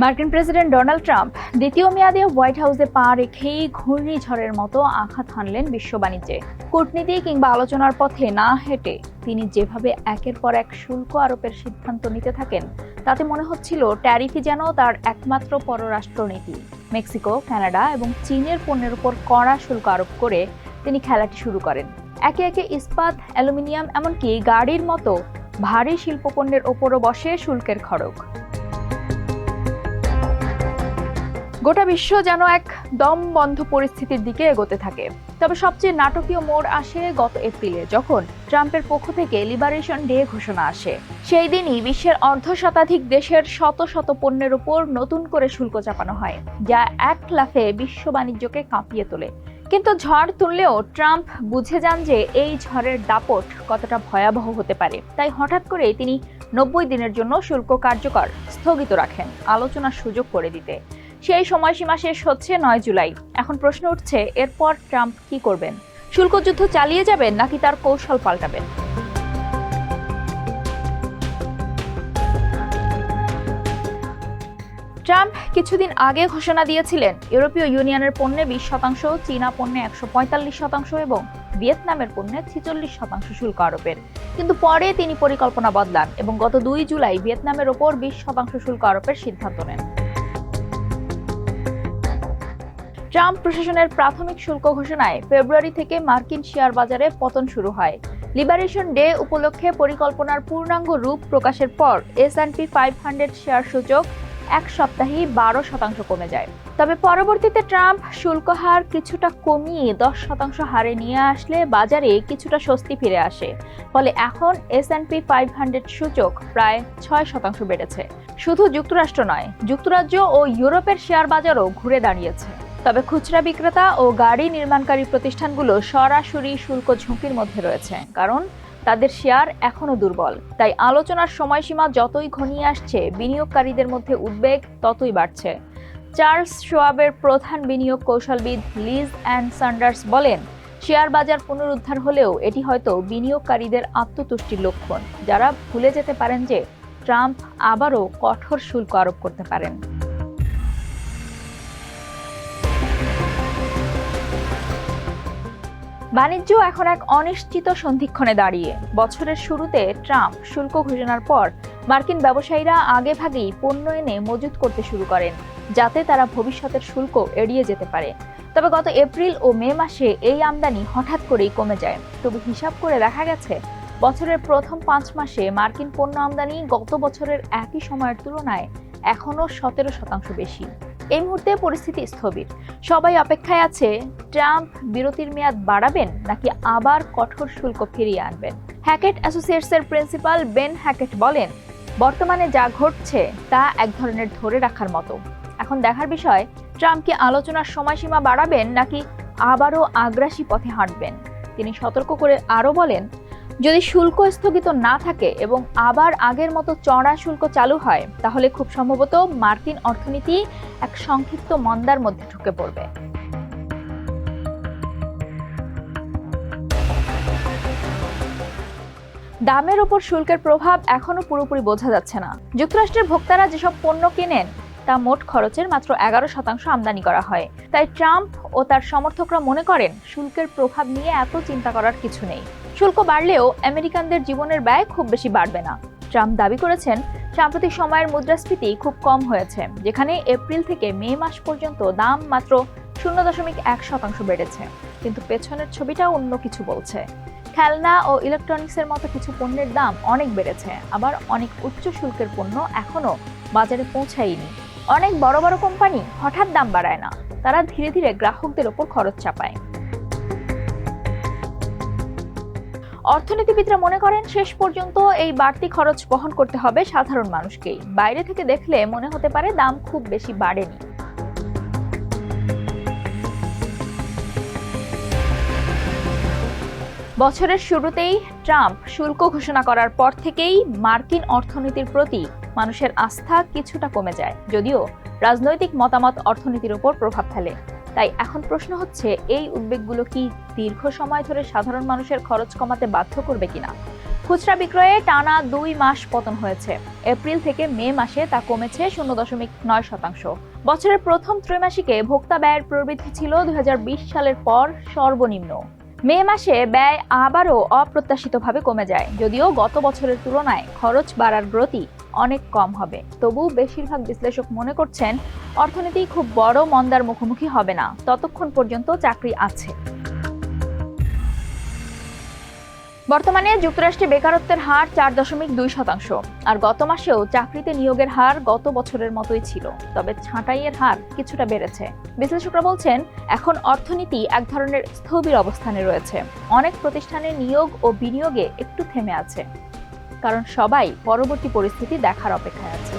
মার্কিন president Donald Trump দ্বিতীয় মেয়াদে হোয়াইট হাউসে পা রেখেই ঘূর্ণিঝড়ের মতো আঘাত হানলেন বিশ্ব বাণিজ্যে। কূটনীতি কিংবা আলোচনার পথে না হেঁটে তিনি যেভাবে একের পর এক শুল্ক আরোপের সিদ্ধান্ত নিতে থাকেন, তাতে মনে হচ্ছিল ট্যারিফই যেন তার একমাত্র পররাষ্ট্রনীতি। মেক্সিকো, কানাডা এবং চীনের পণ্যের উপর কড়া শুল্ক আরোপ করে তিনি খেলাটি শুরু করেন। একে একে ইস্পাত, অ্যালুমিনিয়াম, এমনকি গাড়ির মতো ভারী শিল্পপণ্যের ওপরও বসে শুল্কের খড়গ। গোটা বিশ্ব যেন এক দম বন্ধ পরিস্থিতির দিকে এগোতে থাকে। তবে সবচেয়ে নাটকীয় মোড় আসে গত এপ্রিলে, যখন ট্রাম্পের পক্ষ থেকে লিবারেশন ডে ঘোষণা আসে। সেই দিনই বিশ্বের অর্ধ শতাধিক দেশের শত শত পণ্যের উপর নতুন করে শুল্ক চাপানো হয়, যা এক লাফে বিশ্ব বাণিজ্যকে কাঁপিয়ে তোলে। কিন্তু ঝড় তুললেও ট্রাম্প বুঝে যান যে এই ঝড়ের দাপট কতটা ভয়াবহ হতে পারে। তাই হঠাৎ করেই তিনি নব্বই দিনের জন্য শুল্ক কার্যকর স্থগিত রাখেন, আলোচনার সুযোগ করে দিতে। সেই সময়সীমা শেষ হচ্ছে নয় জুলাই। এখন প্রশ্ন উঠছে, এরপর ট্রাম্প কি করবেন? শুল্ক যুদ্ধ চালিয়ে যাবেন নাকি তার কৌশল পাল্টাবেন? ট্রাম্প কিছুদিন আগে ঘোষণা দিয়েছিলেন, ইউরোপীয় ইউনিয়নের পণ্যে বিশ শতাংশ, চীনা পণ্যে একশো পঁয়তাল্লিশ শতাংশ এবং ভিয়েতনামের পণ্যে ছিচল্লিশ শতাংশ শুল্ক আরোপের। কিন্তু পরে তিনি পরিকল্পনা বদলান এবং গত দুই জুলাই ভিয়েতনামের ওপর বিশ শতাংশ শুল্ক আরোপের সিদ্ধান্ত নেন। ট্রাম্প প্রশাসনের প্রাথমিক শুল্ক ঘোষণায় ফেব্রুয়ারি থেকে মার্কিন শেয়ার বাজারে পতন শুরু হয়। লিবারেশন ডে উপলক্ষে পরিকল্পনার পূর্ণাঙ্গ রূপ প্রকাশের পর S and P five hundred share সূচক এক সপ্তাহেই বারো শতাংশ কমে যায়। তবে পরবর্তীতে ট্রাম্প শুল্ক হার কিছুটা কমিয়ে দশ শতাংশ হারে নিয়ে আসলে বাজারে কিছুটা স্বস্তি ফিরে আসে। ফলে এখন S and P five hundred সূচক প্রায় ছয় শতাংশ বেড়েছে। শুধু যুক্তরাষ্ট্র নয়, যুক্তরাজ্য ও ইউরোপের শেয়ার বাজারও ঘুরে দাঁড়িয়েছে। তবে খুচরা বিক্রেতা ও গাড়ি নির্মাণকারী প্রতিষ্ঠানগুলো সরাসরি শুল্ক ঝুঁকির মধ্যে রয়েছে, কারণ তাদের শেয়ার এখনও দুর্বল। তাই আলোচনার সময়সীমা যতই ঘনিয়ে আসছে, বিনিয়োগকারীদের মধ্যে উদ্বেগ ততই বাড়ছে। চার্লস শোয়াবের প্রধান বিনিয়োগ কৌশলবিদ লিজ অ্যান্ড সান্ডার্স বলেন, শেয়ার বাজার পুনরুদ্ধার হলেও এটি হয়তো বিনিয়োগকারীদের আত্মতুষ্টির লক্ষণ। যারা ভুলে যেতে পারেন যে ট্রাম্প আবারও কঠোর শুল্ক আরোপ করতে পারেন। বাণিজ্য এখন এক অনিশ্চিত সন্ধিক্ষণে দাঁড়িয়ে। বছরের শুরুতে ট্রাম্প শুল্ক ঘোষণার পর মার্কিন ব্যবসায়ীরা আগে ভাগেই পণ্য এনে মজুত করতে শুরু করেন, যাতে তারা ভবিষ্যতের শুল্ক এড়িয়ে যেতে পারে। তবে গত এপ্রিল ও মে মাসে এই আমদানি হঠাৎ করেই কমে যায়। তবে হিসাব করে দেখা গেছে, বছরের প্রথম পাঁচ মাসে মার্কিন পণ্য আমদানি গত বছরের একই সময়ের তুলনায় এখনও সতেরো শতাংশ বেশি। এই মুহূর্তে পরিস্থিতি স্থবির। সবাই অপেক্ষায় আছে, ট্রাম্প বিরতির মেয়াদ বাড়াবেন নাকি আবার কঠোর শুল্ক ফিরিয়ে আনবেন? হ্যাকেট অ্যাসোসিয়েটসের প্রিন্সিপাল বেন হ্যাকেট বলেন, বর্তমানে যা ঘটছে তা এক ধরনের ধরে রাখার মতো। এখন দেখার বিষয়, ট্রাম্প কি আলোচনার সময়সীমা বাড়াবেন নাকি আবারও আগ্রাসী পথে হাঁটবেন? তিনি সতর্ক করে আরও বলেন যদি শুল্ক স্থগিত না থাকে এবং আবার আগের মতো চড়া শুল্ক চালু হয়, তাহলে খুব সম্ভবত মার্কিন অর্থনীতি এক সংক্ষিপ্ত মন্দার মধ্যে ঢুকে পড়বে। দামের ওপর শুল্কের প্রভাব এখনও পুরোপুরি বোঝা যাচ্ছে না। যুক্তরাষ্ট্রের ভোক্তারা যেসব পণ্য কেনেন তা মোট খরচের মাত্র এগারো শতাংশ আমদানি করা হয়। তাই ট্রাম্প ও তার সমর্থকরা মনে করেন, শুল্কের প্রভাব নিয়ে এত চিন্তা করার কিছু নেই। শুল্ক বাড়লেও আমেরিকানদের জীবনের ব্যয় খুব বেশি বাড়বে না। ট্রাম্প দাবি করেছেন, সাম্প্রতিক সময়ের মুদ্রাস্ফীতি খুব কম হয়েছে, যেখানে এপ্রিল থেকে মে মাস পর্যন্ত দাম মাত্র শূন্য দশমিক এক শতাংশ বেড়েছে। কিন্তু পেছনের ছবিটা অন্য কিছু বলছে। খেলনা ও ইলেকট্রনিক্সের মতো কিছু পণ্যের দাম অনেক বেড়েছে, আবার অনেক উচ্চ শুল্কের পণ্য এখনও বাজারে পৌঁছায়নি। অনেক বড় বড় কোম্পানি হঠাৎ দাম বাড়ায় না। তারা ধীরে ধীরে গ্রাহকদের ওপর খরচ চাপায়। অর্থনীতিবিদরা মনে করেন, শেষ পর্যন্ত এই বাড়তি খরচ বহন করতে হবে সাধারণ মানুষকেই। বাইরে থেকে দেখলে মনে হতে পারে দাম খুব বেশি বাড়েনি। বছরের শুরুতেই ট্রাম্প শুল্ক ঘোষণা করার পর থেকেই মার্কিন অর্থনীতির প্রতি মানুষের আস্থা কিছুটা কমে যায়, যদিও রাজনৈতিক মতামত অর্থনীতির উপর প্রভাব ফেলে। তাই এখন প্রশ্ন হচ্ছে, এই উদ্বেগগুলো কি দীর্ঘ সময় ধরে সাধারণ মানুষের খরচ কমাতে বাধ্য করবে কিনা? খুচরা বিক্রয়ে টানা দুই মাস পতন হয়েছে। এপ্রিল থেকে মে মাসে তা কমেছে শূন্য দশমিক নয় শতাংশ। বছরের প্রথম ত্রৈমাসিকে ভোক্তা ব্যয়ের প্রবৃদ্ধি ছিল দুই হাজার বিশ সালের পর সর্বনিম্ন। মে মাসে ব্যয় আবারও অপ্রত্যাশিতভাবে কমে যায়, যদিও গত বছরের তুলনায় খরচ বাড়ার গতি অনেক কম হবে। তবু বেশিরভাগ বিশ্লেষক মনে করছেন, অর্থনীতি খুব বড় মন্দার মুখোমুখি হবে না। ততক্ষণ পর্যন্ত চাকরি আছে। বর্তমানে যুক্তরাষ্ট্রে বেকারত্বের হার চার দশমিক দুই শতাংশ। আর গত মাসেও চাকরিতে নিয়োগের হার গত বছরের মতোই ছিল। তবে ছাঁটাইয়ের হার কিছুটা বেড়েছে। বিশ্লেষকরা বলছেন, এখন অর্থনীতি এক ধরনের স্থবির অবস্থানে রয়েছে। অনেক প্রতিষ্ঠানে নিয়োগ ও বিনিয়োগে একটু থেমে আছে। কারণ সবাই পরবর্তী পরিস্থিতি দেখার অপেক্ষায় আছে।